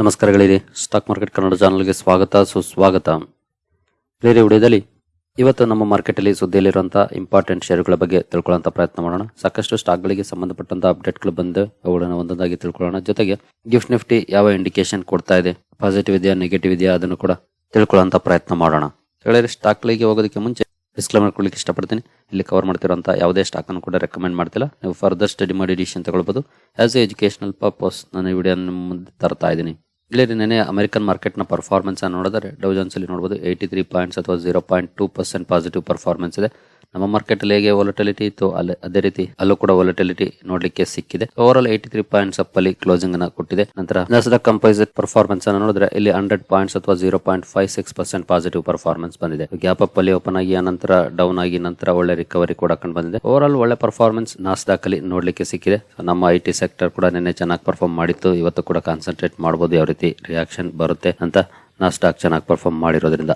ನಮಸ್ಕಾರಗಳಿರಿ. Stock market Kannada ಚಾನಲ್ಗೆ ಸ್ವಾಗತ, ಸುಸ್ವಾಗತ. ಬೇರೆ ವಿಡಿಯೋದಲ್ಲಿ ಇವತ್ತು ನಮ್ಮ ಮಾರ್ಕೆಟಲ್ಲಿ ಸುದ್ದಿಯಲ್ಲಿರುವಂತಹ ಇಂಪಾರ್ಟೆಂಟ್ ಷೇರುಗಳ ಬಗ್ಗೆ ತಿಳ್ಕೊಳ್ಳೋಂಥ ಪ್ರಯತ್ನ ಮಾಡೋಣ. ಸಾಕಷ್ಟು ಸ್ಟಾಕ್ಗಳಿಗೆ ಸಂಬಂಧಪಟ್ಟಂತ ಅಪ್ಡೇಟ್ಗಳು ಬಂದು ಅವುಗಳನ್ನು ಒಂದೊಂದಾಗಿ ತಿಳ್ಕೊಳ್ಳೋಣ. ಜೊತೆಗೆ ಗಿಫ್ಟ್ ನಿಫ್ಟಿ ಯಾವ ಇಂಡಿಕೇಶನ್ ಕೊಡ್ತಾ ಇದೆ? ಪಾಸಿಟಿವ್ ಇದೆಯಾ ನೆಗೆಟಿವ್ ಇದೆಯಾ, ಅದನ್ನು ಕೂಡ ತಿಳ್ಕೊಳ್ಳೋಂಥ ಪ್ರಯತ್ನ ಮಾಡೋಣ. ಹೇಳಿದ್ರೆ ಸ್ಟಾಕ್ಗಳಿಗೆ ಹೋಗೋದಕ್ಕೆ ಮುಂಚೆ ಡಿಸ್ಕ್ಲೇಮರ್ ಕೊಡ್ಲಿಕ್ಕೆ ಇಷ್ಟಪಡ್ತೀನಿ. ಇಲ್ಲಿ ಕವರ್ ಮಾಡ್ತಿರೋಂಥ ಯಾವುದೇ ಸ್ಟಾಕ್ ಅನ್ನು ಕೂಡ ರೆಕಮೆಂಡ್ ಮಾಡ್ತಿಲ್ಲ. ನೀವು ಫರ್ದರ್ ಸ್ಟಡಿ ಮಾಡಿ ಡಿಸಿಷನ್ ತಗೊಳ್ಬೋದು. ಆಸ್ ಎ ಎಜುಕೇಶನಲ್ ಪರ್ಪಸ್ ನಾನು ಈ ವಿಡಿಯೋ ಮುಂದೆ ತರ್ತಾ ಇದ್ದೀನಿ. ಇಲ್ಲಿ ನಿನ್ನೆ ಅಮೆರಿಕನ್ ಮಾರ್ಕೆಟ್ನ ಪರ್ಫಾರ್ಮೆನ್ಸ್ ನೋಡಿದ್ರೆ ಡೌ ಅಲ್ಲಿ ನೋಡಬಹುದು ಏಯ್ಟಿ ತ್ರೀ ಪಾಯಿಂಟ್ಸ್ ಅಥವಾ zero point two percent positive performance ಇದೆ. ನಮ್ಮ ಮಾರ್ಕೆಟ್ ಅಲ್ಲಿ ಹೇಗೆ ವಾಲಟಿಲಿಟಿ ಇತ್ತು ಅಲ್ಲಿ, ಅದೇ ರೀತಿ ಅಲ್ಲೂ ಕೂಡ ವಾಲಟಿಲಿಟಿ ನೋಡ್ಲಿಕ್ಕೆ ಸಿಕ್ಕಿದೆ. Over all eighty three points up ಅಲ್ಲಿ ಕ್ಲೋಸಿಂಗ್ ಅನ್ನ ಕೊಟ್ಟಿದೆ. ನಂತರ ನಸದ ಕಂಪೈಸಿಟ್ ಪರ್ಫಾರ್ಮೆನ್ಸ್ ಅನ್ನು ನೋಡಿದ್ರೆ ಇಲ್ಲಿ ಹಂಡ್ರೆಡ್ ಪಾಯಿಂಟ್ಸ್ ಅಥವಾ zero point five six percent positive performance ಬಂದಿದೆ. ಗ್ಯಾಪ್ ಅಪ್ ಅಲ್ಲಿ ಓಪನ್ ಆಗಿ ನಂತರ ಡೌನ್ ಆಗಿ ನಂತರ ಒಳ್ಳೆ ರಿಕವರಿ ಕೂಡ ಕಂಡು ಬಂದಿದೆ. ಓವರ್ ಆಲ್ ಒಳ್ಳೆ ಪರ್ಫಾರ್ಮೆನ್ಸ್ ನಾಸ್ದಾಕ್ ಅಲ್ಲಿ ನೋಡ್ಲಿಕ್ಕೆ ಸಿಕ್ಕಿದೆ. ನಮ್ಮ ಐ ಟಿ ಸೆಕ್ಟರ್ ಕೂಡ ನಿನ್ನೆ ಚೆನ್ನಾಗಿ ಪರ್ಫಾರ್ಮ್ ಮಾಡಿತ್ತು. ಇವತ್ತು ಕೂಡ ಕಾನ್ಸಂಟ್ರೇಟ್ ಮಾಡಬಹುದು ಯಾವ ರೀತಿ ರಿಯಾಕ್ಷನ್ ಬರುತ್ತೆ ಅಂತ ನಾಸ್ಟಾಕ್ ಚೆನ್ನಾಗಿ ಪರ್ಫಾರ್ಮ್ ಮಾಡಿರೋದ್ರಿಂದ.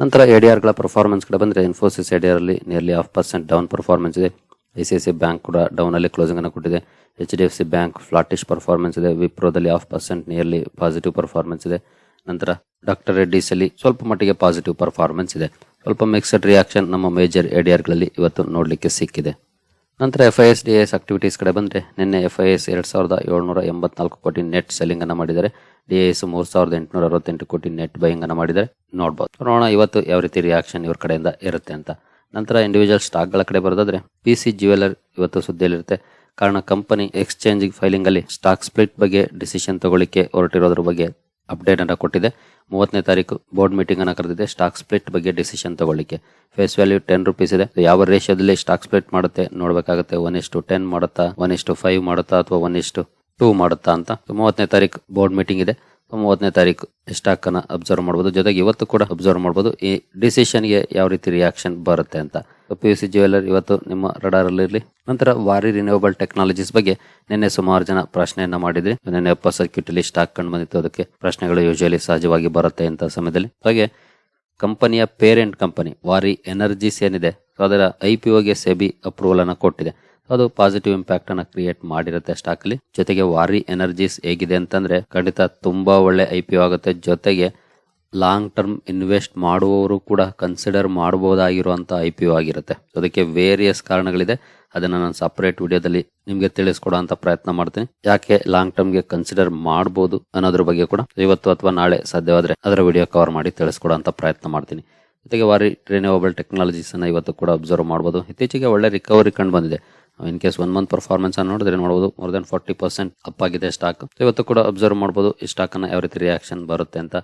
ನಂತರ ಎಡಿಆರ್ಗಳ ಪರ್ಫಾರ್ಮೆನ್ಸ್ ಕಡೆ ಬಂದ್ರೆ ಇನ್ಫೋಸಿಸ್ ಎಡಿಆರ್ ಅಲ್ಲಿ nearly half percent down performance ಇದೆ. I C I C bank ಕೂಡ ಡೌನ್ ಅಲ್ಲಿ ಕ್ಲೋಸಿಂಗ್ ಅನ್ನು ಕೊಟ್ಟಿದೆ. H D F C bank flattish performance ಇದೆ. ವಿಪ್ರೋದಲ್ಲಿ half percent nearly positive performance ಇದೆ. ನಂತರ ಡಾಕ್ಟರ್ ರೆಡ್ಡಿಸ್ ಅಲ್ಲಿ ಸ್ವಲ್ಪ ಮಟ್ಟಿಗೆ ಪಾಸಿಟಿವ್ ಪರ್ಫಾರ್ಮೆನ್ಸ್ ಇದೆ. ಸ್ವಲ್ಪ ಮಿಕ್ಸಡ್ ರಿಯಾಕ್ಷನ್ ನಮ್ಮ ಮೇಜರ್ ಎಡಿಆರ್ಗಳಲ್ಲಿ ಇವತ್ತು ನೋಡಲಿಕ್ಕೆ ಸಿಕ್ಕಿದೆ. ನಂತರ F I S D S activities ಕಡೆ ಬಂದ್ರೆ ನಿನ್ನೆ ಎಫ್ ಐ ಎಸ್ ಎರಡು ಸಾವಿರದ ಏಳ್ನೂರ ಎಂಬತ್ನಾಲ್ಕು ಕೋಟಿ ನೆಟ್ ಸೆಲ್ಲಿಂಗ್ ಅನ್ನು ಮಾಡಿದ್ದಾರೆ. ಡಿ ಎಸ್ ಮೂರ್ ಸಾವಿರದ ಎಂಟುನೂರ ಅರವತ್ತೆಂಟು ಕೋಟಿ ನೆಟ್ ಬೈಯಿಂಗ್ ಅನ್ನು ಮಾಡಿದರೆ ನೋಡ್ಬೋದು. ನೋಡೋಣ ಇವತ್ತು ಯಾವ ರೀತಿ ರಿಯಾಕ್ಷನ್ ಇವ್ರ ಕಡೆಯಿಂದ ಇರುತ್ತೆ ಅಂತ. ನಂತರ ಇಂಡಿವಿಜುವಲ್ ಸ್ಟಾಕ್ಗಳ ಕಡೆ ಬರೋದಾದ್ರೆ ಪಿ ಸಿ ಜ್ಯುವೆಲರ್ ಇವತ್ತು ಸುದ್ದಿಯಲ್ಲಿರುತ್ತೆ. ಕಾರಣ ಕಂಪನಿ ಎಕ್ಸ್ಚೇಂಜ್ ಫೈಲಿಂಗ್ ಅಲ್ಲಿ ಸ್ಟಾಕ್ ಸ್ಪ್ಲಿಟ್ ಬಗ್ಗೆ ಡಿಸಿಷನ್ ತಗೊಳ್ಳಿಕ್ಕೆ ಹೊರಟಿರೋದ್ರ ಬಗ್ಗೆ ಅಪ್ಡೇಟ್ ಅನ್ನ ಕೊಟ್ಟಿದೆ. ಮೂವತ್ತನೇ ತಾರೀಕು ಬೋರ್ಡ್ ಮೀಟಿಂಗ್ ಅನ್ನ ಕರೆದಿದೆ ಸ್ಟಾಕ್ ಸ್ಪ್ಲಿಟ್ ಬಗ್ಗೆ ಡಿಸಿಷನ್ ತಗೊಳ್ಳಿಕ್ಕೆ. ಫೇಸ್ ವ್ಯಾಲ್ಯೂ ಟೆನ್ ರುಪೀಸ್ ಇದೆ. ಯಾವ ರೇಷಿಯೋದಲ್ಲಿ ಸ್ಟಾಕ್ ಸ್ಪ್ಲಿಟ್ ಮಾಡುತ್ತೆ ನೋಡಬೇಕಾಗುತ್ತೆ. ಒನ್ ಇಷ್ಟು ಟೆನ್ ಮಾಡುತ್ತಾ ಒನ್ ಇಷ್ಟು ಫೈವ್ ಮಾಡುತ್ತಾ, ಅಥವಾ ಒನ್ ಇಷ್ಟು ಟೂ ಮಾಡುತ್ತಾ ಅಂತ. ಮೂವತ್ತನೇ ತಾರೀಕು ಬೋರ್ಡ್ ಮೀಟಿಂಗ್ ಇದೆ. ಮೂವತ್ತನೇ ತಾರೀಕು ಸ್ಟಾಕ್ ಅನ್ನ ಅಬ್ಸರ್ವ್ ಮಾಡಬಹುದು ಜೊತೆಗೆ ಇವತ್ತು ಕೂಡ ಅಬ್ಸರ್ವ್ ಮಾಡಬಹುದು ಈ ಡಿಸಿಷನ್ಗೆ ಯಾವ ರೀತಿ ರಿಯಾಕ್ಷನ್ ಬರುತ್ತೆ ಅಂತ. ಪಿ ಯು ಸಿ ಜ್ಯುವೆಲರ್ ಇವತ್ತು ನಿಮ್ಮ ರಡಾರ್ ಅಲ್ಲಿ ಇರಲಿ. ನಂತರ ವಾರಿ ರಿನ್ಯೂವಬಲ್ ಟೆಕ್ನಾಲಜೀಸ್ ಬಗ್ಗೆ ನಿನ್ನೆ ಸುಮಾರು ಜನ ಪ್ರಶ್ನೆಯನ್ನ ಮಾಡಿದ್ರಿ. ನಿನ್ನೆ ಅಪ್ಪ ಸರ್ಕ್ಯೂಟ್ ಅಲ್ಲಿ ಸ್ಟಾಕ್ ಕಂಡು ಬಂದಿತ್ತು. ಅದಕ್ಕೆ ಪ್ರಶ್ನೆಗಳು ಯೂಶಲಿ ಸಹಜವಾಗಿ ಬರುತ್ತೆ ಅಂತ ಸಮಯದಲ್ಲಿ. ಹಾಗೆ ಕಂಪನಿಯ ಪೇರೆಂಟ್ ಕಂಪನಿ ವಾರಿ ಎನರ್ಜೀಸ್ ಏನಿದೆ. ಅದರ ಐ ಪಿ ಓಗೆ ಸೆಬಿ ಅಪ್ರೂವಲ್ ಅನ್ನು ಕೊಟ್ಟಿದೆ. ಅದು ಪಾಸಿಟಿವ್ ಇಂಪ್ಯಾಕ್ಟ್ ಅನ್ನ ಕ್ರಿಯೇಟ್ ಮಾಡಿರುತ್ತೆ ಸ್ಟಾಕ್ ಅಲ್ಲಿ ಜೊತೆಗೆ ವಾರಿ ಎನರ್ಜೀಸ್ ಹೇಗಿದೆ ಅಂತಂದ್ರೆ ಖಂಡಿತ ತುಂಬಾ ಒಳ್ಳೆ ಐ ಪಿ ಆಗುತ್ತೆ. ಜೊತೆಗೆ ಲಾಂಗ್ ಟರ್ಮ್ ಇನ್ವೆಸ್ಟ್ ಮಾಡುವವರು ಕೂಡ ಕನ್ಸಿಡರ್ ಮಾಡಬಹುದಾಗಿರುವಂತ ಐ ಪಿ ಒ ಆಗಿರುತ್ತೆ. ಅದಕ್ಕೆ ವೇರಿಯಸ್ ಕಾರಣಗಳಿದೆ. ಅದನ್ನ ನಾನು ಸಪರೇಟ್ ವಿಡಿಯೋದಲ್ಲಿ ನಿಮ್ಗೆ ತಿಳಿಸ್ಕೊಡುವಂತ ಪ್ರಯತ್ನ ಮಾಡ್ತೀನಿ. ಯಾಕೆ ಲಾಂಗ್ ಟರ್ಮ್ಗೆ ಕನ್ಸಿಡರ್ ಮಾಡಬಹುದು ಅನ್ನೋದ್ರ ಬಗ್ಗೆ ಕೂಡ ಇವತ್ತು ಅಥವಾ ನಾಳೆ ಸಾಧ್ಯವಾದ್ರೆ ಅದರ ವಿಡಿಯೋ ಕವರ್ ಮಾಡಿ ತಿಳಿಸ್ಕೊಡುವಂತ ಪ್ರಯತ್ನ ಮಾಡ್ತೀನಿ. ಜೊತೆಗೆ ವಾರಿ ರಿನ್ಯೂವಬಲ್ ಟೆಕ್ನಾಲಜೀಸ್ ಅನ್ನ ಇವತ್ತು ಕೂಡ ಅಬ್ಸರ್ವ್ ಮಾಡಬಹುದು ಇತ್ತೀಚೆಗೆ ಒಳ್ಳೆ ರಿಕವರಿ ಕಂಡು ಬಂದಿದೆ. In case one month performance ಅನ್ನು ನೋಡಿದ್ರೆ ನೋಡಬಹುದು more than forty percent up ಆಗಿದೆ ಸ್ಟಾಕ್ ಇವತ್ತು ಕೂಡ ಅಬ್ಸರ್ವ್ ಮಾಡಬಹುದು ಈ ಸ್ಟಾಕ್ ಅನ್ನ ಯಾವ ರೀತಿ ರಿಯಾಕ್ಷನ್ ಬರುತ್ತೆ ಅಂತ.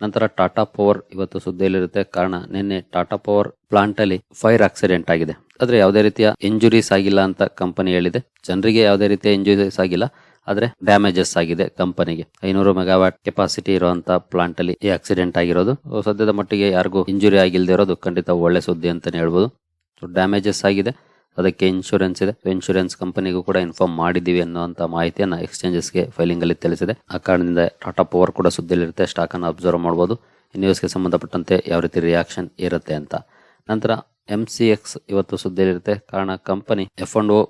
ನಂತರ ಟಾಟಾ ಪವರ್ ಇವತ್ತು ಸುದ್ದಿಯಲ್ಲಿರುತ್ತೆ. ಕಾರಣ, ನಿನ್ನೆ ಟಾಟಾ ಪವರ್ ಪ್ಲಾಂಟ್ ಅಲ್ಲಿ ಫೈರ್ ಆಕ್ಸಿಡೆಂಟ್ ಆಗಿದೆ. ಆದ್ರೆ ಯಾವುದೇ ರೀತಿಯ ಇಂಜುರೀಸ್ ಆಗಿಲ್ಲ ಅಂತ ಕಂಪನಿ ಹೇಳಿದೆ. ಜನರಿಗೆ ಯಾವುದೇ ರೀತಿಯ ಇಂಜುರೀಸ್ ಆಗಿಲ್ಲ. ಆದ್ರೆ ಡ್ಯಾಮೇಜಸ್ ಆಗಿದೆ ಕಂಪನಿಗೆ ಐನೂರು ಮೆಗಾವ್ಯಾಟ್ ಕೆಪಾಸಿಟಿ ಇರುವಂತ ಪ್ಲಾಂಟ್ ಅಲ್ಲಿ ಈ ಆಕ್ಸಿಡೆಂಟ್ ಆಗಿರೋದು. ಸದ್ಯದ ಮಟ್ಟಿಗೆ ಯಾರಿಗೂ ಇಂಜುರಿ ಆಗಿಲ್ದೇ ಇರೋದು ಖಂಡಿತ ಒಳ್ಳೆ ಸುದ್ದಿ ಅಂತಾನೆ ಹೇಳ್ಬೋದು. ಡ್ಯಾಮೇಜಸ್ ಆಗಿದೆ. ಅದಕ್ಕೆ ಇನ್ಶೂರೆನ್ಸ್ ಇದೆ. ಇನ್ಶೂರೆನ್ಸ್ ಕಂಪನಿಗೂ ಕೂಡ ಇನ್ಫಾರ್ಮ್ ಮಾಡಿದ್ದೀವಿ ಅನ್ನುವಂಥ ಮಾಹಿತಿಯನ್ನು ಎಕ್ಸ್ಚೇಂಜಸ್ಗೆ ಫೈಲಿಂಗಲ್ಲಿ ತಿಳಿಸಿದೆ. ಆ ಕಾರಣದಿಂದ ಟಾಟಾ ಪವರ್ ಕೂಡ ಸುದ್ದಿಯಲ್ಲಿರುತ್ತೆ. ಸ್ಟಾಕನ್ನು ಅಬ್ಸರ್ವ್ ಮಾಡ್ಬೋದು. ನ್ಯೂಸ್ಗೆ ಸಂಬಂಧಪಟ್ಟಂತೆ ಯಾವ ರೀತಿ ರಿಯಾಕ್ಷನ್ ಇರುತ್ತೆ ಅಂತ. ನಂತರ ಎಂ ಸಿ ಎಕ್ಸ್ ಇವತ್ತು ಸುದ್ದಿಯಲ್ಲಿರುತ್ತೆ. ಕಾರಣ company F and O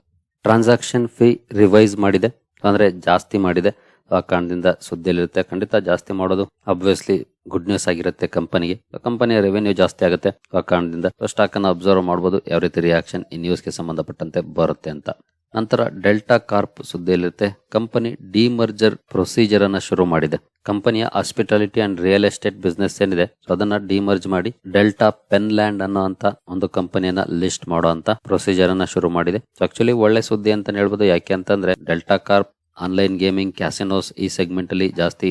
transaction fee revise ಮಾಡಿದೆ. ಅಂದರೆ ಜಾಸ್ತಿ ಮಾಡಿದೆ. ಆ ಕಾರಣದಿಂದ ಸುದ್ದಿಯಲ್ಲಿರುತ್ತೆ. ಖಂಡಿತ ಜಾಸ್ತಿ ಮಾಡೋದು ಅಬ್ವಿಯಸ್ಲಿ ಗುಡ್ ನ್ಯೂಸ್ ಆಗಿರುತ್ತೆ ಕಂಪನಿಗೆ ಕಂಪನಿಯ ರೆವೆನ್ಯೂ ಜಾಸ್ತಿ ಆಗುತ್ತೆ. ಆ ಕಾರಣದಿಂದ ಸ್ಟಾಕ್ ಅನ್ನು ಅಬ್ಸರ್ವ್ ಮಾಡಬಹುದು ಯಾವ ರೀತಿ ರಿಯಾಕ್ಷನ್ ಈ ನ್ಯೂಸ್ಗೆ ಸಂಬಂಧಪಟ್ಟಂತೆ ಬರುತ್ತೆ ಅಂತ. ನಂತರ ಡೆಲ್ಟಾ ಕಾರ್ಪ್ ಸುದ್ದಿಯಲ್ಲಿರುತ್ತೆ ಕಂಪನಿ ಡಿಮರ್ಜರ್ ಪ್ರೊಸೀಜರ್ ಅನ್ನ ಶುರು ಮಾಡಿದೆ. ಕಂಪನಿಯ hospitality and real estate business ಏನಿದೆ, ಸೊ ಅದನ್ನ ಡಿಮರ್ಜ್ ಮಾಡಿ ಡೆಲ್ಟಾ ಪೆನ್ ಲ್ಯಾಂಡ್ ಅನ್ನೋ ಅಂತ ಒಂದು ಕಂಪನಿಯನ್ನ ಲಿಸ್ಟ್ ಮಾಡುವಂತ ಪ್ರೊಸೀಜರ್ ಅನ್ನ ಶುರು ಮಾಡಿದೆ. ಆಕ್ಚುಲಿ ಒಳ್ಳೆ ಸುದ್ದಿ ಅಂತ ಹೇಳ್ಬೋದು. ಯಾಕೆ ಅಂತಂದ್ರೆ Delta Corp online gaming casinos ಈ ಸೆಗ್ಮೆಂಟ್ ಅಲ್ಲಿ ಜಾಸ್ತಿ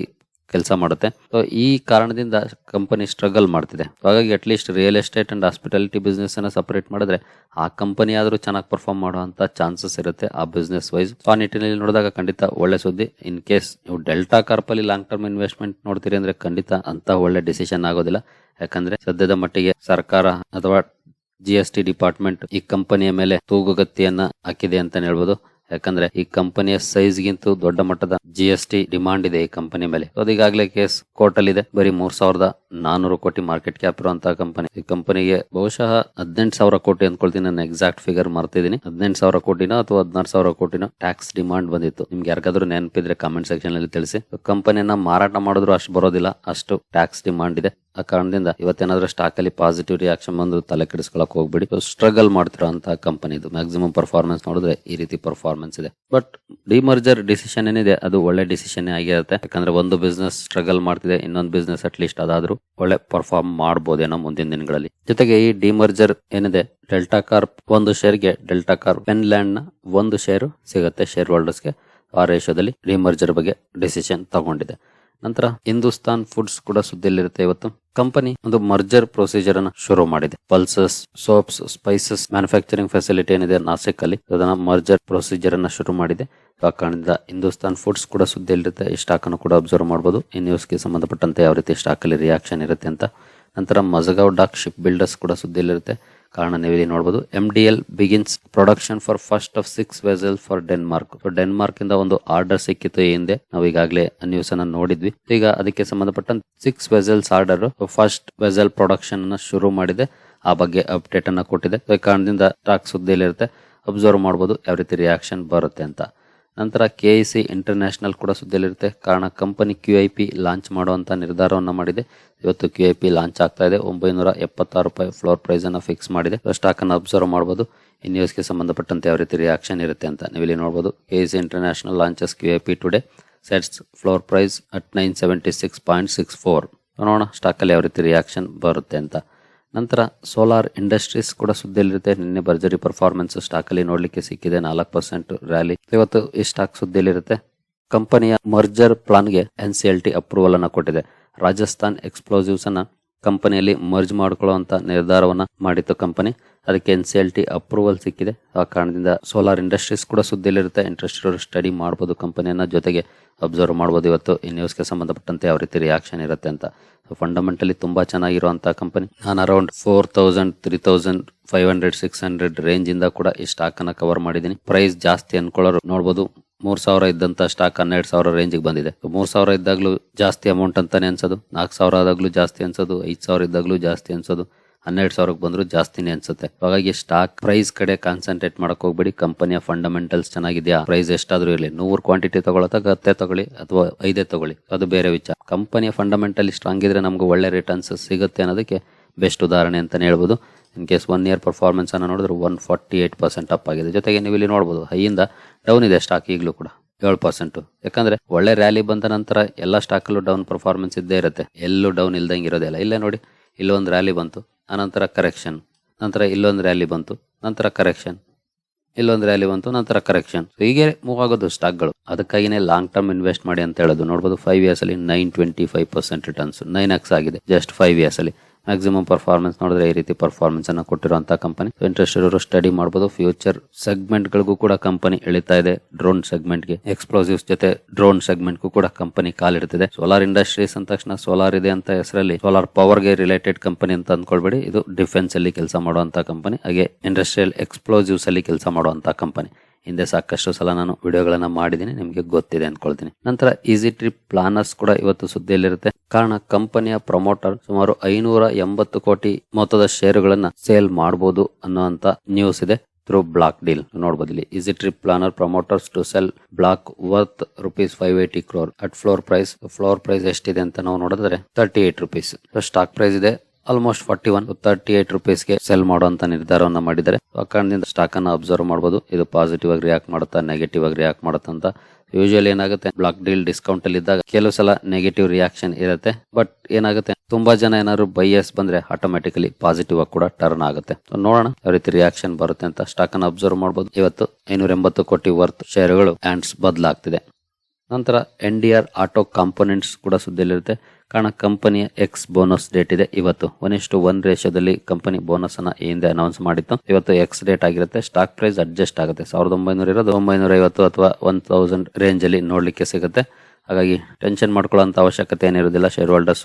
ಕೆಲಸ ಮಾಡುತ್ತೆ. ಸೊ ಈ ಕಾರಣದಿಂದ ಕಂಪನಿ ಸ್ಟ್ರಗಲ್ ಮಾಡ್ತಿದೆ. ಹಾಗಾಗಿ at least real estate and hospitality business ಅನ್ನ ಸಪರೇಟ್ ಮಾಡಿದ್ರೆ ಆ ಕಂಪನಿ ಆದರೂ ಚೆನ್ನಾಗಿ ಪರ್ಫಾರ್ಮ್ ಮಾಡುವಂತ ಚಾನ್ಸಸ್ ಇರುತ್ತೆ ಆ ಬಿಸ್ನೆಸ್ ವೈಸ್ ಆ ನಿಟ್ಟಿನಲ್ಲಿ ನೋಡಿದಾಗ ಖಂಡಿತ ಒಳ್ಳೆ ಸುದ್ದಿ. ಇನ್ ಕೇಸ್ ನೀವು ಡೆಲ್ಟಾ ಕಾರ್ಪ್ ಅಲ್ಲಿ ಲಾಂಗ್ ಟರ್ಮ್ ಇನ್ವೆಸ್ಟ್ಮೆಂಟ್ ನೋಡ್ತೀರಿ ಅಂದ್ರೆ ಖಂಡಿತ ಅಂತ ಒಳ್ಳೆ ಡಿಸಿಷನ್ ಆಗೋದಿಲ್ಲ. ಯಾಕಂದ್ರೆ ಸದ್ಯದ ಮಟ್ಟಿಗೆ ಸರ್ಕಾರ ಅಥವಾ ಜಿ ಎಸ್ ಟಿ ಡಿಪಾರ್ಟ್ಮೆಂಟ್ ಈ ಕಂಪನಿಯ ಮೇಲೆ ತೂಗುಗತ್ತಿಯನ್ನ ಹಾಕಿದೆ ಅಂತ ಹೇಳ್ಬೋದು. ಯಾಕಂದ್ರೆ ಈ ಕಂಪನಿಯ ಸೈಜ್ ಗಿಂತ ದೊಡ್ಡ ಮಟ್ಟದ ಜಿ ಎಸ್ ಟಿ ಡಿಮಾಂಡ್ ಇದೆ ಈ ಕಂಪನಿ ಮೇಲೆ. ಅದೀಗಾಗಲೇ ಅದು ಕೇಸ್ ಕೋರ್ಟ್ ಅಲ್ಲಿ ಇದೆ. ಬರೀ ಮೂರ್ ಸಾವಿರದ ನಾನೂರು ಕೋಟಿ ಮಾರ್ಕೆಟ್ ಕ್ಯಾಪ್ ಇರುವಂತಹ ಕಂಪನಿ ಈ ಕಂಪನಿಗೆ ಬಹುಶಃ ಹದಿನೆಂಟು ಸಾವಿರ ಕೋಟಿ ಅಂದ್ಕೊಳ್ತೀನಿ ನಾನು ಎಕ್ಸಾಕ್ಟ್ ಫಿಗರ್ ಮರ್ತಿದ್ದೀನಿ ಹದಿನೆಂಟು ಸಾವಿರ ಕೋಟಿನ ಅಥವಾ ಹದಿನಾರು ಸಾವಿರ ಕೋಟಿನ ಟ್ಯಾಕ್ಸ್ ಡಿಮಾಂಡ್ ಬಂದಿತ್ತು. ನಿಮ್ಗೆ ಯಾರಿಗಾದ್ರೂ ನೆನಪಿದ್ರೆ ಕಾಮೆಂಟ್ ಸೆಕ್ಷನ್ ಅಲ್ಲಿ ತಿಳಿಸಿ. ಕಂಪನಿಯನ್ನ ಮಾರಾಟ ಮಾಡಿದ್ರು ಅಷ್ಟು ಬರೋದಿಲ್ಲ, ಅಷ್ಟು ಟ್ಯಾಕ್ಸ್ ಡಿಮಾಂಡ್ ಇದೆ. ಆ ಕಾರಣದಿಂದ ಇವತ್ತೇನಾದ್ರೂ ಸ್ಟಾಕ್ ಅಲ್ಲಿ ಪಾಸಿಟಿವ್ ರಿಯಾಕ್ಷನ್ ಬಂದು ತಲೆ ಕೆಡಿಸ್ಕೊಳಕ್ ಹೋಗ್ಬಿಡಿ. ಸ್ಟ್ರಗಲ್ ಮಾಡ್ತಿರೋ ಅಂತ ಕಂಪನಿ ಇದು. ಮ್ಯಾಕ್ಸಿಮಮ್ ಪರ್ಫಾರ್ಮೆನ್ಸ್ ನೋಡಿದ್ರೆ ಈ ರೀತಿ ಪರ್ಫಾರ್ಮೆನ್ಸ್ ಇದೆ. ಬಟ್ ಡಿಮರ್ಜರ್ ಡಿಸಿಷನ್ ಏನಿದೆ, ಅದು ಒಳ್ಳೆ ಡಿಸಿಷನ್ ಆಗಿರುತ್ತೆ. ಯಾಕಂದ್ರೆ ಒಂದು ಬಿಸ್ನೆಸ್ ಸ್ಟ್ರಗಲ್ ಮಾಡ್ತಿದೆ, ಇನ್ನೊಂದು ಬಿಸ್ನೆಸ್ ಅಟ್ ಲೀಸ್ಟ್ ಅದಾದ್ರೂ. ಒಳ್ಳೆ ಪರ್ಫಾರ್ಮ್ ಮಾಡಬಹುದೇನೋ ಮುಂದಿನ ದಿನಗಳಲ್ಲಿ. ಜೊತೆಗೆ ಈ ಡಿಮರ್ಜರ್ ಏನಿದೆ ಡೆಲ್ಟಾ ಕಾರ್ಪ್ ಒಂದು ಶೇರ್ಗೆ ಡೆಲ್ಟಾ ಕಾರ್ಪ್ ಪೆನ್ಲ್ಯಾಂಡ್ನ ಒಂದು ಶೇರು ಸಿಗುತ್ತೆ ಶೇರ್ ಹೋಲ್ಡರ್ಸ್ಗೆ ಆ ರೇಷದಲ್ಲಿ ಡಿಮರ್ಜರ್ ಬಗ್ಗೆ ಡಿಸಿಷನ್ ತಗೊಂಡಿದೆ. ನಂತರ ಹಿಂದೂಸ್ತಾನ್ ಫುಡ್ಸ್ ಕೂಡ ಸುದ್ದಿಯಲ್ಲಿರುತ್ತೆ ಇವತ್ತು. ಕಂಪನಿ ಒಂದು ಮರ್ಜರ್ ಪ್ರೊಸೀಜರ್ ಅನ್ನ ಶುರು ಮಾಡಿದೆ. Pulses soaps spices manufacturing facility ಏನಿದೆ ನಾಸಿಕ್ ಅಲ್ಲಿ ಅದನ್ನ ಮರ್ಜರ್ ಪ್ರೊಸೀಜರ್ ಅನ್ನ ಶುರು ಮಾಡಿದೆ. ಆ ಕಾರಣದಿಂದ ಹಿಂದೂಸ್ತಾನ್ ಫುಡ್ಸ್ ಕೂಡ ಸುದ್ದಿಯಲ್ಲಿರುತ್ತೆ. ಈ ಸ್ಟಾಕ್ ಅನ್ನು ಕೂಡ ಅಬ್ಸರ್ವ್ ಮಾಡಬಹುದು ಈ ನ್ಯೂಸ್ಗೆ ಸಂಬಂಧಪಟ್ಟಂತೆ ಯಾವ ರೀತಿ ಸ್ಟಾಕ್ ಅಲ್ಲಿ ರಿಯಾಕ್ಷನ್ ಇರುತ್ತೆ ಅಂತ ನಂತರ ಮಜಗಾವ್ ಡಾಕ್ ಶಿಪ್ ಬಿಲ್ಡರ್ಸ್ ಕೂಡ ಸುದ್ದಿಯಲ್ಲಿರುತ್ತೆ. ಕಾರಣ ನೀವು ಇಲ್ಲಿ ನೋಡಬಹುದು M D L begins production for first of six vessel for Denmark so Denmark ಇಂದ ಒಂದು ಆರ್ಡರ್ ಸಿಕ್ಕಿತ್ತು ಹಿಂದೆ. ನಾವು ಈಗಾಗಲೇ ನ್ಯೂಸ್ ಅನ್ನ ನೋಡಿದ್ವಿ. ಈಗ ಅದಕ್ಕೆ ಸಂಬಂಧಪಟ್ಟಂತ six vessels order first vessel production ಅನ್ನ ಶುರು ಮಾಡಿದೆ. ಆ ಬಗ್ಗೆ ಅಪ್ಡೇಟ್ ಅನ್ನ ಕೊಟ್ಟಿದೆ. ಕಾರಣದಿಂದ ಟಾಕ್ ಸುದ್ದಿಯಲ್ಲಿರುತ್ತೆ. ಅಬ್ಸರ್ವ್ ಮಾಡಬಹುದು ಯಾವ ರೀತಿ ರಿಯಾಕ್ಷನ್ ಬರುತ್ತೆ ಅಂತ. ನಂತರ ಕೆ ಐ ಸಿ ಇಂಟರ್ನ್ಯಾಷನಲ್ ಕೂಡ ಸುದ್ದಿಯಲ್ಲಿರುತ್ತೆ. ಕಾರಣ company Q I P launch ಮಾಡುವಂಥ ನಿರ್ಧಾರವನ್ನು ಮಾಡಿದೆ. ಇವತ್ತು ಕ್ಯೂ ಐ ಪಿ ಲಾಂಚ್ ಆಗ್ತಾ ಇದೆ. ಒಂಬೈನೂರ ಎಪ್ಪತ್ತಾರು ರೂಪಾಯಿ ಫ್ಲೋರ್ ಪ್ರೈಸನ್ನು ಫಿಕ್ಸ್ ಮಾಡಿದೆ. ಸ್ಟಾಕನ್ನು ಅಬ್ಸರ್ವ್ ಮಾಡ್ಬೋದು. ಈ ನ್ಯೂಸ್ಗೆ ಸಂಬಂಧಪಟ್ಟಂತೆ ಯಾವ ರೀತಿ ರಿಯಾಕ್ಷನ್ ಇರುತ್ತೆ ಅಂತ ನೀವು ಇಲ್ಲಿ ನೋಡಬಹುದು K I C international launches Q I P today sets floor price at nine seventy six point six four ನೋಡೋಣ ಸ್ಟಾಕಲ್ಲಿ ಯಾವ ರೀತಿ ರಿಯಾಕ್ಷನ್ ಬರುತ್ತೆ ಅಂತ. ನಂತರ ಸೋಲಾರ್ ಇಂಡಸ್ಟ್ರೀಸ್ ಕೂಡ ಸುದ್ದಿಯಲ್ಲಿರುತ್ತೆ. ನಿನ್ನೆ ಭರ್ಜರಿ ಪರ್ಫಾರ್ಮೆನ್ಸ್ ಸ್ಟಾಕ್ ಅಲ್ಲಿ ನೋಡ್ಲಿಕ್ಕೆ ಸಿಕ್ಕಿದೆ. ನಾಲ್ಕು ಪರ್ಸೆಂಟ್ ರ್ಯಾಲಿ ಇವತ್ತು ಈ ಸ್ಟಾಕ್ ಸುದ್ದಿಯಲ್ಲಿರುತ್ತೆ. ಕಂಪನಿಯ merger ಪ್ಲಾನ್ಗೆ N C L T approval ಅನ್ನ ಕೊಟ್ಟಿದೆ. ರಾಜಸ್ಥಾನ್ ಎಕ್ಸ್ಪ್ಲೋಸಿವ್ಸ್ ಅನ್ನ ಕಂಪನಿಯಲ್ಲಿ ಮರ್ಜ್ ಮಾಡ್ಕೊಳ್ಳುವಂತ ನಿರ್ಧಾರವನ್ನ ಮಾಡಿತ್ತು ಕಂಪನಿ. ಅದಕ್ಕೆ N C L T approval ಸಿಕ್ಕಿದೆ. ಆ ಕಾರಣದಿಂದ ಸೋಲಾರ್ ಇಂಡಸ್ಟ್ರೀಸ್ ಕೂಡ ಸುದ್ದಿಯಲ್ಲಿರುತ್ತೆ. ಇಂಟ್ರೆಸ್ಟ್ ಇರೋರು ಸ್ಟಡಿ ಮಾಡಬಹುದು ಕಂಪನಿಯನ್ನು. ಜೊತೆಗೆ ಅಬ್ಸರ್ವ್ ಮಾಡ್ಬೋದು ಇವತ್ತು. ಈ ನ್ಯೂಸ್ಗೆ ಸಂಬಂಧಪಟ್ಟಂತೆ ಯಾವ ರೀತಿ ರಿಯಾಕ್ಷನ್ ಇರುತ್ತೆ ಅಂತ. ಫಂಡಮೆಂಟಲಿ ತುಂಬಾ ಚೆನ್ನಾಗಿರುವಂಥ ಕಂಪನಿ ನಾನು around four thousand three thousand five hundred six hundred range ಇಂದ ಕೂಡ ಈ ಸ್ಟಾಕ್ ಅನ್ನ ಕವರ್ ಮಾಡಿದ್ದೀನಿ. ಪ್ರೈಸ್ ಜಾಸ್ತಿ ಅನ್ಕೊಳ್ಳೋರು ನೋಡಬಹುದು ಮೂರು ಸಾವಿರ ಇದ್ದಂತ ಸ್ಟಾಕ್ ಹನ್ನೆರಡು ಸಾವಿರ ರೇಂಜಿಗೆ ಬಂದಿದೆ. ಮೂರು ಸಾವಿರ ಇದ್ದಾಗಲೂ ಜಾಸ್ತಿ ಅಮೌಂಟ್ ಅಂತಾನೆ ಅನ್ಸೋದು. ನಾಲ್ಕು ಸಾವಿರ ಆದಾಗಲೂ ಜಾಸ್ತಿ ಅನ್ಸೋದು. ಐದು ಸಾವಿರ ಇದ್ದಾಗಲೂ ಜಾಸ್ತಿ ಅನ್ಸೋದು. ಹನ್ನೆರಡು ಸಾವಿರಕ್ಕೆ ಬಂದ್ರು ಜಾಸ್ತಿನೇ ಅನ್ಸುತ್ತೆ. ಹಾಗಾಗಿ ಸ್ಟಾಕ್ ಪ್ರೈಸ್ ಕಡೆ ಕಾನ್ಸಂಟ್ರೇಟ್ ಮಾಡಕ್ ಹೋಗ್ಬೇಡಿ. ಕಂಪನಿಯ ಫಂಡಮೆಂಟಲ್ಸ್ ಚೆನ್ನಾಗಿದೆಯಾ? ಪ್ರೈಸ್ ಎಷ್ಟಾದ್ರೂ ಇರಲಿ. ನೂರು ಕ್ವಾಂಟಿಟಿ ತಗೊಳತ್ತಾಗ ಹತ್ತೆ ತಗೊಳ್ಳಿ ಅಥವಾ ಐದೇ ತಗೊಳ್ಳಿ. ಅದು ಬೇರೆ ವಿಚಾರ. ಕಂಪನಿಯ ಫಂಡಮೆಂಟಲ್ ಸ್ಟ್ರಾಂಗ್ ಇದ್ರೆ ನಮ್ಗೆ ಒಳ್ಳೆ ರಿಟರ್ನ್ಸ್ ಸಿಗುತ್ತೆ ಅನ್ನೋದಕ್ಕೆ ಬೆಸ್ಟ್ ಉದಾಹರಣೆ ಅಂತಲೇ ಹೇಳ್ಬೋದು. In case one year performance ಅನ್ನು ನೋಡಿದ್ರೆ one forty eight percent up ಆಗಿದೆ. ಜೊತೆಗೆ ನೀವು ಇಲ್ಲಿ ನೋಡ್ಬೋದು, ಹೈಯಿಂದ ಡೌನ್ ಇದೆ ಸ್ಟಾಕ್ ಈಗಲೂ ಕೂಡ. ಏಳು ಪರ್ಸೆಂಟ್ ಯಾಕಂದ್ರೆ ಒಳ್ಳೆ ರ್ಯಾಲಿ ಬಂದ ನಂತರ ಎಲ್ಲ ಸ್ಟಾಕಲ್ಲೂ ಡೌನ್ ಪರ್ಫಾರ್ಮೆನ್ಸ್ ಇದ್ದೇ ಇರುತ್ತೆ. ಎಲ್ಲೂ ಡೌನ್ ಇಲ್ದಂಗೆ ಇರೋದಿಲ್ಲ ಇಲ್ಲೇ. ನೋಡಿ, ಇಲ್ಲೊಂದು ರ್ಯಾಲಿ ಬಂತು. ಆನಂತರ ಕರೆಕ್ಷನ್ ನಂತರ ಇಲ್ಲೊಂದು ರ್ಯಾಲಿ ಬಂತು, ನಂತರ ಕರೆಕ್ಷನ್ ಇಲ್ಲೊಂದು ರ್ಯಾಲಿ ಬಂತು, ನಂತರ ಕರೆಕ್ಷನ್ ಹೀಗೆ ಮೂವ್ ಆಗೋದು ಸ್ಟಾಕ್ಗಳು ಅದಕ್ಕಾಗಿನೇ ಲಾಂಗ್ ಟರ್ಮ್ ಇನ್ವೆಸ್ಟ್ ಮಾಡಿ ಅಂತ ಹೇಳೋದು. ನೋಡ್ಬೋದು ಫೈವ್ ಇಯರ್ಸ್ ಅಲ್ಲಿ nine twenty five percent returns nine x ಆಗಿದೆ ಜಸ್ಟ್ ಫೈವ್ ಇಯರ್ಸ್ ಅಲ್ಲಿ. ಮ್ಯಾಕ್ಸಿಮಮ್ ಪರ್ಫಾರ್ಮೆನ್ಸ್ ನೋಡಿದ್ರೆ ಈ ರೀತಿ ಪರ್ಫಾರ್ಮೆನ್ಸ್ ಅನ್ನ ಕೊಟ್ಟಿರುವಂತಹ ಕಂಪನಿ ಇಂಟ್ರೆಸ್ಟ್ ಇರೋರು ಸ್ಟಡಿ ಮಾಡಬಹುದು ಫ್ಯೂಚರ್ ಸೆಗ್ಮೆಂಟ್ ಗಳಿಗೂ ಕೂಡ ಕಂಪನಿ ಇಳಿತಾ ಇದೆ. ಡ್ರೋನ್ ಸೆಗ್ಮೆಂಟ್ಗೆ ಎಕ್ಸ್ಪ್ಲೋಸಿವ್ಸ್ ಜೊತೆ ಡ್ರೋನ್ ಸೆಗ್ಮೆಂಟ್ ಕೂಡ ಕಂಪನಿ ಕಾಲಿಡ್ತಿದೆ ಸೋಲಾರ್ ಇಂಡಸ್ಟ್ರೀಸ್ ಅಂದ ತಕ್ಷಣ ಸೋಲಾರ್ ಇದೆ ಅಂತ ಹೆಸರಲ್ಲಿ ಸೋಲಾರ್ ಪವರ್ಗೆ ರಿಲೇಟೆಡ್ ಕಂಪನಿ ಅಂತ ಅಂದ್ಕೊಳ್ಬೇಡಿ. ಇದು ಡಿಫೆನ್ಸ್ ಅಲ್ಲಿ ಕೆಲಸ ಮಾಡುವಂತಹ ಕಂಪನಿ ಹಾಗೆ ಇಂಡಸ್ಟ್ರಿಯಲ್ ಎಕ್ಸ್ಪ್ಲೋಸಿವ್ಸ್ ಅಲ್ಲಿ ಕೆಲಸ ಮಾಡುವಂತಹ ಕಂಪನಿ ಹಿಂದೆ ಸಾಕಷ್ಟು ಸಲ ನಾನು ವಿಡಿಯೋಗಳನ್ನ ಮಾಡಿದ್ದೀನಿ, ನಿಮಗೆ ಗೊತ್ತಿದೆ ಅನ್ಕೊಳ್ತೀನಿ. ನಂತರ ಈಸಿ ಟ್ರಿಪ್ ಪ್ಲಾನರ್ಸ್ ಕೂಡ ಇವತ್ತು ಸುದ್ದಿಯಲ್ಲಿರುತ್ತೆ. ಕಾರಣ, ಕಂಪನಿಯ ಪ್ರಮೋಟರ್ ಸುಮಾರು ಐನೂರ ಎಂಬತ್ತು ಕೋಟಿ ಮೊತ್ತದ ಷೇರುಗಳನ್ನ ಸೇಲ್ ಮಾಡಬಹುದು ಅನ್ನುವಂತ ನ್ಯೂಸ್ ಇದೆ ಥ್ರೂ ಬ್ಲಾಕ್ ಡೀಲ್ ನೋಡಬಹುದು ಇಲ್ಲಿ Easy Trip Planner promoters to sell block worth rupees five eighty crore at floor price floor price ಎಷ್ಟಿದೆ ಅಂತ ನಾವು ನೋಡಿದ್ರೆ thirty eight rupees stock price ಇದೆ almost forty one thirty eight ರುಪೀಸ್ಗೆ sell ಮಾಡುವಂತ ನಿರ್ಧಾರವನ್ನ ಮಾಡಿದ್ದಾರೆ. ಆ ಸ್ಟಾಕ್ ಅನ್ನ ಅಬ್ಸರ್ವ್ ಮಾಡಬಹುದು ಇದು ಪಾಸಿಟಿವ್ ಆಗಿ ರಿಯಾಕ್ಟ್ ಮಾಡುತ್ತಾ ನೆಗೆಟಿವ್ ಆಗಿ ರಿಯಾಕ್ಟ್ ಮಾಡುತ್ತಾ ಅಂತ ಯೂಶುವಲಿ ಏನಾಗುತ್ತೆ? ಬ್ಲಾಕ್ ಡೀಲ್ ಡಿಸ್ಕೌಂಟ್ ಅಲ್ಲಿ ಇದ್ದಾಗ ಕೆಲವು ಸಲ ನೆಗೆಟಿವ್ ರಿಯಾಕ್ಷನ್ ಇರುತ್ತೆ. ಬಟ್ ಏನಾಗುತ್ತೆ? ತುಂಬಾ ಜನ ಏನಾದ್ರು ಬೈಯರ್ಸ್ ಬಂದ್ರೆ ಆಟೋಮೆಟಿಕಲಿ ಪಾಸಿಟಿವ್ ಆಗಿ ಕೂಡ ಟರ್ನ್ ಆಗುತ್ತೆ. ನೋಡೋಣ ಯಾವ ರೀತಿ ರಿಯಾಕ್ಷನ್ ಬರುತ್ತೆ ಅಂತ ಸ್ಟಾಕ್ ಅನ್ನ ಅಬ್ಸರ್ವ್ ಮಾಡಬಹುದು ಇವತ್ತು ಐನೂರ ಎಂಬತ್ತು ಕೋಟಿ ವರ್ತ್ ಶೇರುಗಳು ಹ್ಯಾಂಡ್ಸ್ ಬದಲಾಗ್ತಿದೆ. ನಂತರ N D R auto components ಕೂಡ ಸುದ್ದಿಯಲ್ಲಿರುತ್ತೆ. ಕಾರಣ ಕಂಪನಿಯ ಎಕ್ಸ್ ಬೋನಸ್ ಡೇಟ್ ಇದೆ. ಇವತ್ತು ಒನ್ ಇಷ್ಟು ಒನ್ ರೇಷದಲ್ಲಿ ಕಂಪನಿ ಬೋನಸ್ ಅನ್ನ ಈ ಹಿಂದೆ ಅನೌನ್ಸ್ ಮಾಡಿತ್ತು. ಇವತ್ತು ಎಕ್ಸ್ ಡೇಟ್ ಆಗಿರುತ್ತೆ. ಸ್ಟಾಕ್ ಪ್ರೈಸ್ ಅಡ್ಜಸ್ಟ್ ಆಗುತ್ತೆ. ಸಾವಿರದ ಒಂಬೈನೂರ ಇರೋದು ಒಂಬೈನೂರ ಐವತ್ತು ಅಥವಾ ಒನ್ ತೌಸಂಡ್ ರೇಂಜ್ ಅಲ್ಲಿ ನೋಡ್ಲಿಕ್ಕೆ ಸಿಗುತ್ತೆ. ಹಾಗಾಗಿ ಟೆನ್ಷನ್ ಮಾಡ್ಕೊಳ್ಳೋಂತ ಅವಶ್ಯಕತೆ ಏನಿರೋದಿಲ್ಲ ಶೇರ್ ಹೋಲ್ಡರ್ಸ್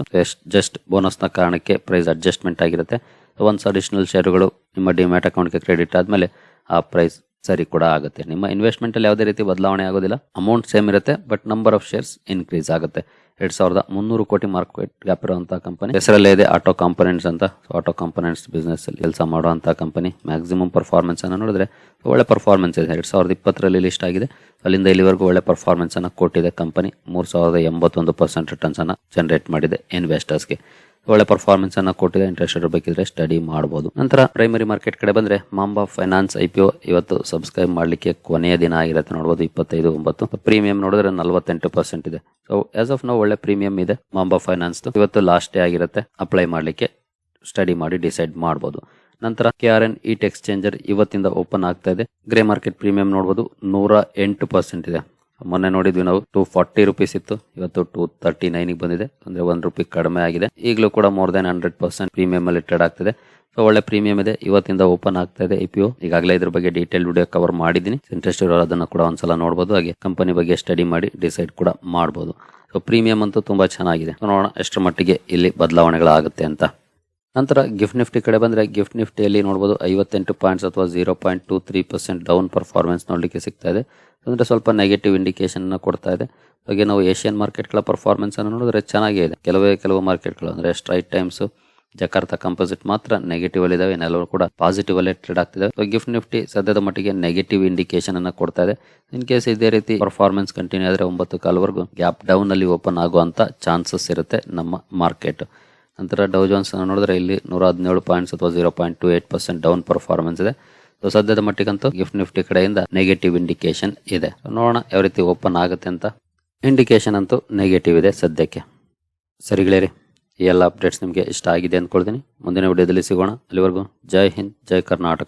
ಜಸ್ಟ್ ಬೋನಸ್ನ ಕಾರಣಕ್ಕೆ ಪ್ರೈಸ್ ಅಡ್ಜಸ್ಟ್ಮೆಂಟ್ ಆಗಿರುತ್ತೆ. ಒನ್ಸ್ ಅಡಿಷನಲ್ ಶೇರುಗಳು ನಿಮ್ಮ ಡಿಮ್ಯಾಟ್ ಅಕೌಂಟ್ಗೆ ಕ್ರೆಡಿಟ್ ಆದ್ಮೇಲೆ ಆ ಪ್ರೈಸ್ ಸರಿ ಕೂಡ ಆಗುತ್ತೆ. ನಿಮ್ಮ ಇನ್ವೆಸ್ಟ್ಮೆಂಟ್ ಅಲ್ಲಿ ಯಾವುದೇ ರೀತಿ ಬದಲಾವಣೆ ಆಗೋದಿಲ್ಲ. ಅಮೌಂಟ್ ಸೇಮ್ ಇರುತ್ತೆ but number of shares increase ಆಗುತ್ತೆ. ಎರಡ್ ಸಾವಿರದ ಮುನ್ನೂರು ಕೋಟಿ ಮಾರ್ಕೆಟ್ ಗ್ಯಾಪ್ ಇರುವಂತಹ ಕಂಪನಿ ಹೆಸರಲ್ಲೇ ಇದೆ ಆಟೋ ಕಾಂಪೊನೆಂಟ್ಸ್ ಅಂತ. ಆಟೋ ಕಾಂಪೊನೆಂಟ್ಸ್ ಬಿಸ್ನೆಸ್ ಅಲ್ಲಿ ಕೆಲಸ ಮಾಡುವಂತಹ ಕಂಪನಿ ಮ್ಯಾಕ್ಸಿಮಮ್ ಪರ್ಫಾರ್ಮೆನ್ಸ್ ಅನ್ನು ನೋಡಿದ್ರೆ ಒಳ್ಳೆ ಪರ್ಫಾರ್ಮೆನ್ಸ್ ಇದೆ. ಎರಡ್ ಸಾವಿರದ ಇಪ್ಪತ್ತರಲ್ಲಿ ಲಿಸ್ಟ್ ಆಗಿದೆ. ಅಲ್ಲಿಂದ ಇಲ್ಲಿವರೆಗೂ ಒಳ್ಳೆ ಪರ್ಫಾರ್ಮೆನ್ಸ್ ಅನ್ನು ಕೊಟ್ಟಿದೆ ಕಂಪನಿ ಮೂರ್ ಸಾವಿರದ ಎಂಬತ್ತೊಂದು ಪರ್ಸೆಂಟ್ ರಿಟರ್ನ್ಸ್ ಅನ್ನು ಜನರೇಟ್ ಮಾಡಿದೆ ಇನ್ವೆಸ್ಟರ್ಸ್ಗೆ ಒಳ್ಳೆ ಪರ್ಫಾರ್ಮೆನ್ಸ್ ಅನ್ನ ಕೊಟ್ಟಿದೆ. ಇಂಟ್ರೆಸ್ಟ್ ಇರಬೇಕಿದ್ರೆ ಸ್ಟಡಿ ಮಾಡಬಹುದು ನಂತರ ಪ್ರೈಮರಿ ಮಾರ್ಕೆಟ್ ಕಡೆ ಬಂದ್ರೆ ಮಾಂಬಾ ಫೈನಾನ್ಸ್ ಐ ಪಿ ಇವತ್ತು ಸಬ್ಸ್ಕ್ರೈಬ್ ಮಾಡ್ಲಿಕ್ಕೆ ಕೊನೆಯ ದಿನ ಆಗಿರುತ್ತೆ. ನೋಡಬಹುದು ಇಪ್ಪತ್ತೈದು, ಒಂಬತ್ತು. ಪ್ರೀಮಿಯಂ ನೋಡಿದ್ರೆ ನಲವತ್ತೆಂಟು ಪರ್ಸೆಂಟ್ ಇದೆ. ಸೊ ಆಸ್ ಆಫ್ ನಾವು ಒಳ್ಳೆ ಪ್ರೀಮಿಯಂ ಇದೆ ಮಾಂಬಾ ಫೈನಾನ್ಸ್ ಇವತ್ತು ಲಾಸ್ಟ್ ಡೇ ಆಗಿರುತ್ತೆ. ಅಪ್ಲೈ ಮಾಡಲಿಕ್ಕೆ ಸ್ಟಡಿ ಮಾಡಿ ಡಿಸೈಡ್ ಮಾಡಬಹುದು ನಂತರ K R N heat exchanger ಇವತ್ತಿಂದ ಓಪನ್ ಆಗ್ತಾ ಇದೆ. ಗ್ರೇ ಮಾರ್ಕೆಟ್ ಪ್ರೀಮಿಯಂ ನೋಡಬಹುದು ನೂರ ಎಂಟು ಪರ್ಸೆಂಟ್ ಇದೆ. ಮೊನ್ನೆ ನೋಡಿದ್ವಿ ನಾವು ಟೂ ಫಾರ್ಟಿ ರುಪೀಸ್ ಇತ್ತು. ಇವತ್ತು ಟೂ ತರ್ಟಿ ನೈನಿಗೆ ಬಂದಿದೆ. ಅಂದ್ರೆ ಒನ್ ರುಪಿ ಕಡಿಮೆ ಆಗಿದೆ. ಈಗಲೂ ಕೂಡ more than hundred percent premium ಅಲ್ಲಿ ಟ್ರೇಡ್ ಆಗ್ತಿದೆ. ಸೊ ಒಳ್ಳೆ ಪ್ರೀಮಿಯಂ ಇದೆ. ಇವತ್ತಿಂದ ಓಪನ್ ಆಗ್ತಾ ಇದೆ ಐ ಈಗಾಗಲೇ ಇದ್ರ ಬಗ್ಗೆ ಡೀಟೇಲ್ ವಿಡಿಯೋ ಕವರ್ ಮಾಡಿದ್ದೀನಿ. ಇಂಟ್ರೆಸ್ಟ್ ಇರೋರು ಅದನ್ನು ಕೂಡ ಒಂದ್ಸಲ ನೋಡಬಹುದು ಹಾಗೆ ಕಂಪನಿ ಬಗ್ಗೆ ಸ್ಟಡಿ ಮಾಡಿ ಡಿಸೈಡ್ ಕೂಡ ಮಾಡಬಹುದು ಸೊ ಪ್ರೀಮಿಯಂ ಅಂತೂ ತುಂಬಾ ಚೆನ್ನಾಗಿದೆ. ನೋಡೋಣ ಎಷ್ಟರ ಮಟ್ಟಿಗೆ ಇಲ್ಲಿ ಬದಲಾವಣೆಗಳಾಗುತ್ತೆ ಅಂತ. ನಂತರ ಗಿಫ್ಟ್ ನಿಫ್ಟಿ ಕಡೆ ಬಂದ್ರೆ ಗಿಫ್ಟ್ ನಿಫ್ಟಿಯಲ್ಲಿ ನೋಡಬಹುದು ಐವತ್ತೆಂಟು ಪಾಯಿಂಟ್ಸ್ ಅಥವಾ zero point two three percent down performance ನೋಡಲಿಕ್ಕೆ ಸಿಗ್ತಾ ಇದೆ. ಅಂದ್ರೆ ಸ್ವಲ್ಪ ನೆಗೆಟಿವ್ ಇಂಡಿಕೇಶನ್ ಕೊಡ್ತಾ ಇದೆ. ಹಾಗೆ ನಾವು ಏಷ್ಯನ್ ಮಾರ್ಕೆಟ್ಗಳ ಪರ್ಫಾರ್ಮೆನ್ಸನ್ನು ನೋಡಿದ್ರೆ ಚೆನ್ನಾಗೇ ಇದೆ. ಕೆಲವೇ ಕೆಲವು ಮಾರ್ಕೆಟ್ಗಳು ಅಂದ್ರೆ ಸ್ಟ್ರೈಟ್ ಟೈಮ್ಸ್ ಜಕಾರ್ತ ಕಂಪೋಸಿಟ್ ಮಾತ್ರ ನೆಗೆಟಿವ್ ಅಲ್ಲಿ ಇದಾವೆ. ಇನ್ನೆಲ್ಲವೂ ಕೂಡ ಪಾಸಿಟಿವ್ ಅಲ್ಲೇ ಟ್ರೇಡ್ ಆಗ್ತಿದೆ ಗಿಫ್ಟ್ ನಿಫ್ಟಿ ಸದ್ಯದ ಮಟ್ಟಿಗೆ ನೆಗೆಟಿವ್ ಇಂಡಿಕೇಶನ್ ಅನ್ನ ಕೊಡ್ತಾ ಇದೆ. ಇನ್ ಕೇಸ್ ಇದೇ ರೀತಿ ಪರ್ಫಾರ್ಮೆನ್ಸ್ ಕಂಟಿನ್ಯೂ ಆದರೆ ಒಂಬತ್ತು ಕಾಲವರೆಗೂ ಗ್ಯಾಪ್ ಡೌನ್ ಅಲ್ಲಿ ಓಪನ್ ಆಗುವಂತ ಚಾನ್ಸಸ್ ಇರುತ್ತೆ ನಮ್ಮ ಮಾರ್ಕೆಟ್ ನಂತರ ಡೌ ಜೋನ್ಸ್ ನೋಡಿದ್ರೆ ಇಲ್ಲಿ ನೂರ ಹದಿನೇಳು ಪಾಯಿಂಟ್ಸ್ ಅಥವಾ zero point two eight percent down performance ಇದೆ. ಸೊ ಸದ್ಯದ ಮಟ್ಟಿಗಂತೂ ಗಿಫ್ಟ್ ನಿಫ್ಟಿ ಕಡೆಯಿಂದ ನೆಗೆಟಿವ್ ಇಂಡಿಕೇಶನ್ ಇದೆ. ನೋಡೋಣ ಯಾವ ರೀತಿ ಓಪನ್ ಆಗುತ್ತೆ ಅಂತ. ಇಂಡಿಕೇಶನ್ ಅಂತೂ ನೆಗೆಟಿವ್ ಇದೆ ಸದ್ಯಕ್ಕೆ. ಸರಿಗಳೇರಿ ಈ ಎಲ್ಲ ಅಪ್ಡೇಟ್ಸ್ ನಿಮಗೆ ಇಷ್ಟ ಆಗಿದೆ ಅಂದ್ಕೊಳ್ತೀನಿ. ಮುಂದಿನ ವಿಡಿಯೋದಲ್ಲಿ ಸಿಗೋಣ. ಅಲ್ಲಿವರೆಗೂ ಜೈ ಹಿಂದ್, ಜೈ ಕರ್ನಾಟಕ.